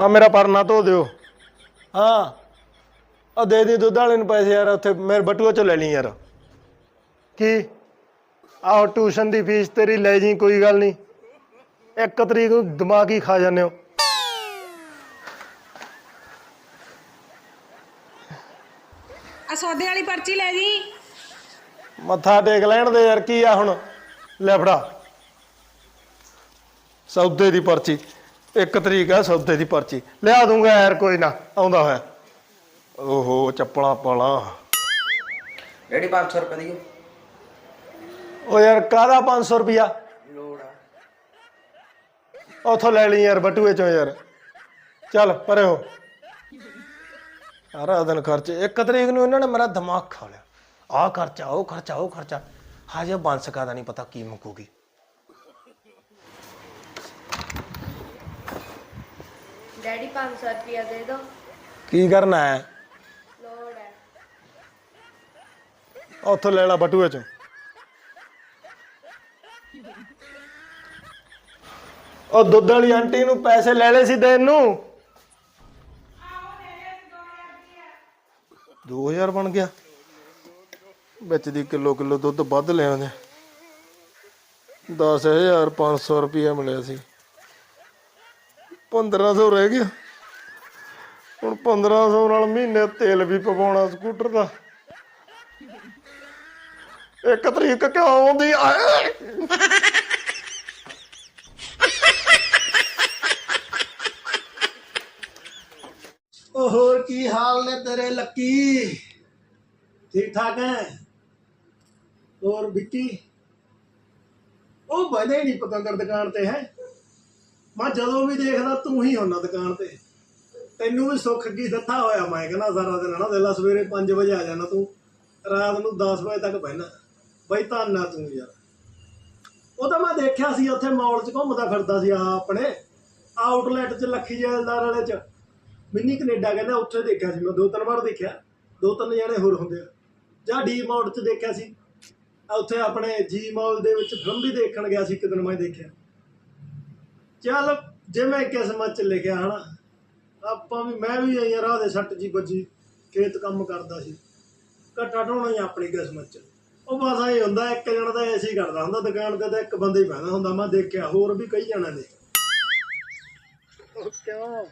ਆ ਮੇਰਾ ਪਰਨਾ ਧੋ ਦਿਓ। ਹਾਂ। ਆ ਦੇ ਦੇ ਦੁੱਧ ਵਾਲੇ ਨੂੰ ਪੈਸੇ ਯਾਰ ਉੱਥੇ ਮੇਰੇ ਬਟੂਆ ਚੋਂ ਲੈ ਲਈ ਯਾਰ। ਕੀ? ਆਹ ਟਿਊਸ਼ਨ ਦੀ ਫੀਸ ਤੇਰੀ ਲੈ ਜੀ ਕੋਈ ਗੱਲ ਨਹੀਂ। ਇੱਕ ਤਰੀਕ ਨੂੰ ਦਿਮਾਗ ਹੀ ਖਾ ਜਾਂਦੇ ਹੋ। ਆ ਸੌਦੇ ਵਾਲੀ ਪਰਚੀ ਲੈ ਜੀ। ਮੱਥਾ ਟੇਕ ਲੈਣ ਦੇ ਯਾਰ ਕੀ ਆ ਹੁਣ? ਲੈ ਫੜਾ। ਸੌਦੇ ਦੀ ਪਰਚੀ। ਇੱਕ ਤਰੀਕ ਆ ਸੌਦੇ ਦੀ ਪਰਚੀ। ਲਿਆ ਦੂੰਗਾ ਯਾਰ ਕੋਈ ਨਾ ਆਉਂਦਾ ਹੋਇਆ। ਓਹੋ ਚੱਪਲਾਂ ਪਾਲਾਂ। ਡੈਡੀ 500 ਰੁਪਏ ਦੀ ਓ ਯਾਰ ਕਾਹਦਾ 500 ਰੁਪਿਆ ਲੋੜ ਆ। ਉਥੋਂ ਲੈ ਲਈ ਯਾਰ ਬਟੂਏ ਚੋਂ ਯਾਰ। ਚੱਲ ਪਰੇ ਹੋ। ਸਾਰਾ ਦਿਨ ਖਰਚ। ਇੱਕ ਤਰੀਕ ਨੂੰ ਇਹਨਾਂ ਨੇ ਮੇਰਾ ਦਿਮਾਗ ਖਾ ਲਿਆ। ਆਹ ਖਰਚਾ ਉਹ ਖਰਚਾ ਉਹ ਖਰਚਾ। ਹਾਜੇ ਬੰਸਕਾ ਦਾ ਨਹੀਂ ਪਤਾ ਕੀ ਮੁੱਕੂਗੀ। ਡੈਡੀ 500 ਰੁਪਇਆ ਦੇ ਦਿਓ ਕੀ ਕਰਨਾ ਹੈ? ਲੋੜ ਹੈ। ਉਥੋਂ ਲੈ ਲਾ ਬਟੂਏ ਚੋਂ। ਉਹ ਦੁੱਧ ਵਾਲੀ ਆਂਟੀ ਨੂੰ ਪੈਸੇ ਲੈ ਲਏ ਸੀ ਦੇਣ ਨੂੰ। 2000 ਬਣ ਗਿਆ। ਵਿੱਚ ਦੀ ਕਿਲੋ ਕਿਲੋ ਦੁੱਧ ਵੱਧ ਲੈ ਆਉਂਦੇ। 10500 ਰੁਪਇਆ ਮਿਲਿਆ ਸੀ। 1500 ਰਹਿ ਗਿਆ। ਹੁਣ 1500 ਨਾਲ ਮਹੀਨੇ ਤੇਲ ਵੀ ਪਵਾਉਣਾ ਸਕੂਟਰ ਦਾ। ਇੱਕ ਤਰੀਕ ਕਿਉਂ ਆਉਂਦੀ ਆਏ ਉਹ ਹੋਰ ਕੀ ਹਾਲ ਨੇ ਤੇਰੇ ਲੱਕੀ? ਠੀਕ ਠਾਕ ਹੈ ਹੋਰ ਵਿੱਕੀ? ਉਹ ਬਣੇ ਹੀ ਨਹੀਂ ਪਤੰਦਰ ਦੁਕਾਨ ਤੇ ਹੈ। ਮੈਂ ਜਦੋਂ ਵੀ ਦੇਖਦਾ ਤੂੰ ਹੀ ਹੁੰਦਾ ਦੁਕਾਨ ਤੇ। ਤੈਨੂੰ ਵੀ ਸੁੱਖ ਕੀ ਦਿੱਤਾ ਹੋਇਆ ਮੈਂ ਕਹਿੰਦਾ ਸਾਰਾ ਦਿਨ ਨਾ ਦੇਲਾ ਸਵੇਰੇ 5 ਵਜੇ ਆ ਜਾਣਾ ਤੂੰ। ਰਾਤ ਨੂੰ 10 ਵਜੇ ਤੱਕ ਬਹਿਣਾ। ਬਈ ਧੰਨਾ ਤੂੰ ਯਾਰ। ਉਹ ਤਾਂ ਮੈਂ ਦੇਖਿਆ ਸੀ ਉੱਥੇ ਮਾਲ 'ਚ ਘੁੰਮਦਾ ਫਿਰਦਾ ਸੀ ਆ ਆਪਣੇ ਆਊਟਲੈਟ 'ਚ, ਲੱਖੀ ਜੈਲਦਾਰ ਵਾਲੇ 'ਚ। ਮਿੰਨੀ ਕੈਨੇਡਾ ਕਹਿੰਦਾ ਉੱਥੇ ਦੇਖਿਆ ਸੀ, ਮੈਂ ਦੋ ਤਿੰਨ ਵਾਰ ਦੇਖਿਆ। ਦੋ ਤਿੰਨ ਜਣੇ ਹੋਰ ਹੁੰਦੇ ਆ। ਜਾਂ ਡੀ ਮਾਲ 'ਚ ਦੇਖਿਆ ਸੀ। ਉੱਥੇ ਆਪਣੇ ਜੀ ਮਾਲ ਦੇ ਵਿੱਚ ਫਿਲਮ ਵੀ ਦੇਖਣ ਗਿਆ ਸੀ, ਇੱਕ ਦਿਨ ਮੈਂ ਦੇਖਿਆ। ਚੱਲ ਜਿਵੇਂ ਕਿਸਮਤ 'ਚ ਲਿਖਿਆ ਹਨਾ ਆਪਾਂ ਵੀ ਮੈਂ ਵੀ ਆਈ ਰਾਹ ਦੇ ਸੱਟ ਜੀ ਵੱਜੀ ਖੇਤ ਕੰਮ ਕਰਦਾ ਸੀ। ਘੱਟਾ ਢੋਣਾ ਹੀ ਆਪਣੀ ਕਿਸਮਤ 'ਚ। ਉਹ ਬਸ ਇਹ ਹੁੰਦਾ ਇੱਕ ਜਣਾ ਤਾਂ ਐਸੀ ਕਰਦਾ ਹੁੰਦਾ ਦੁਕਾਨ ਤੇ ਤਾਂ ਇੱਕ ਬੰਦਾ ਹੀ ਬਹਿੰਦਾ ਹੁੰਦਾ। ਮੈਂ ਦੇਖਿਆ ਹੋਰ ਵੀ ਕਈ ਜਣਾ ਨੇ। ਉਹ ਕਿਉਂ?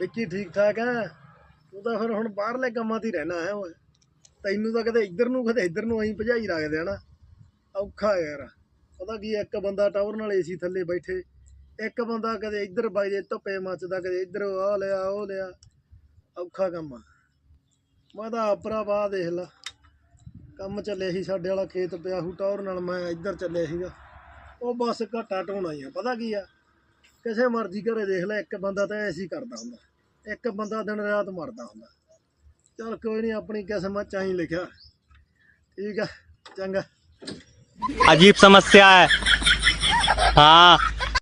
ਵਿੱਕੀ ਠੀਕ ਠਾਕ ਹੈ? ਤੂੰ ਤਾਂ ਫਿਰ ਹੁਣ ਬਾਹਰਲੇ ਕੰਮਾਂ 'ਤੇ ਹੀ ਰਹਿਣਾ ਹੈ ਓਏ। ਤੈਨੂੰ ਤਾਂ ਕਦੇ ਇੱਧਰ ਨੂੰ ਕਦੇ ਇੱਧਰ ਨੂੰ ਅਸੀਂ ਭਜਾਈ ਰੱਖਦੇ ਹਨਾ ਔਖਾ ਯਾਰ। ਪਤਾ ਕੀ ਹੈ, ਇੱਕ ਬੰਦਾ ਟਾਵਰ ਨਾਲ ਏਸੀ ਥੱਲੇ ਬੈਠੇ ਇੱਕ ਬੰਦਾ ਕਦੇ ਇੱਧਰ ਬਾਈ ਦੇ ਧੁੱਪੇ ਮੱਚਦਾ, ਕਦੇ ਇੱਧਰ ਆ ਲਿਆ, ਉਹ ਲਿਆ। ਔਖਾ ਕੰਮ ਆ। ਮੈਂ ਤਾਂ ਆਪਰਾ ਬਾਹ ਦੇਖ ਲਾ। ਕੰਮ ਚੱਲੇ ਸੀ, ਸਾਡੇ ਵਾਲਾ ਖੇਤ ਪਿਆ ਹੂ ਟੌਰ ਨਾਲ ਮੈਂ ਇੱਧਰ ਚੱਲਿਆ ਸੀਗਾ। ਉਹ ਬਸ ਘਾਟਾ ਢੋਣਾ ਆ, ਪਤਾ ਕੀ ਆ? ਕਿਸੇ ਮਰਜ਼ੀ ਘਰੇ ਦੇਖ ਲੈ, ਇੱਕ ਬੰਦਾ ਤਾਂ ਐਸੀ ਕਰਦਾ ਹੁੰਦਾ। ਇੱਕ ਬੰਦਾ ਦਿਨ ਰਾਤ ਮਰਦਾ ਹੁੰਦਾ। ਚਲ ਕੋਈ ਨਹੀਂ, ਆਪਣੀ ਕਿਸਮਤ ਚਾਹੀਂ ਲਿਖਿਆ। ਠੀਕ ਆ, ਚੰਗਾ। ਅਜੀਬ ਸਮੱਸਿਆ ਹੈ। ਹਾਂ।